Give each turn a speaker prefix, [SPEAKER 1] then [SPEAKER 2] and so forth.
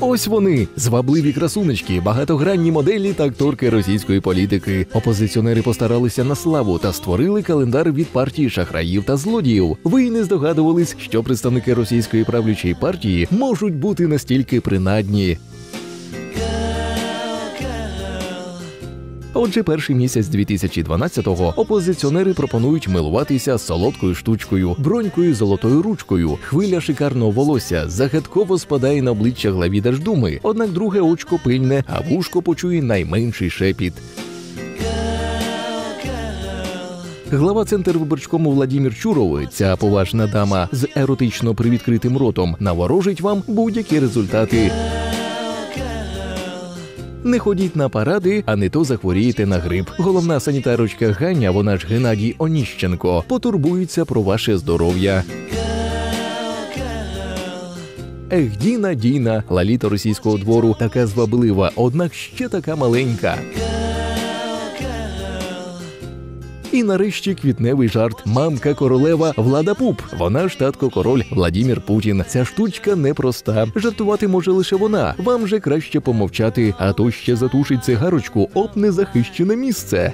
[SPEAKER 1] ось вони звабливі красуночки, багатогранні моделі та акторки російської політики. Опозиціонери постаралися на славу та створили календар від партії шахраїв та злодіїв. Ви й не здогадувались, що представники російської правлячої партії можуть бути настільки принадні. Отже, перший місяць 2012-го опозиціонери пропонують милуватися солодкою штучкою, бронькою золотою ручкою. Хвиля шикарного волосся загадково спадає на обличчя главі Держдуми, однак друге очко пильне, а вушко почує найменший шепіт. Глава центр виборчкому Владімір Чуров, ця поважна дама з еротично привідкритим ротом, наворожить вам будь-які результати. Не ходіть на паради, а не то захворієте на грип. Головна санітарочка Ганя, вона ж Геннадій Оніщенко, потурбується про ваше здоров'я. Ех, Діна, Діна, лаліта російського двору, така зваблива, однак ще така маленька. І нарешті квітневий жарт. Мамка королева Влада Пуп. Вона ж татко король Владімір Путін. Ця штучка непроста. Жартувати може лише вона. Вам же краще помовчати, а то ще затушить цигарочку об незахищене місце.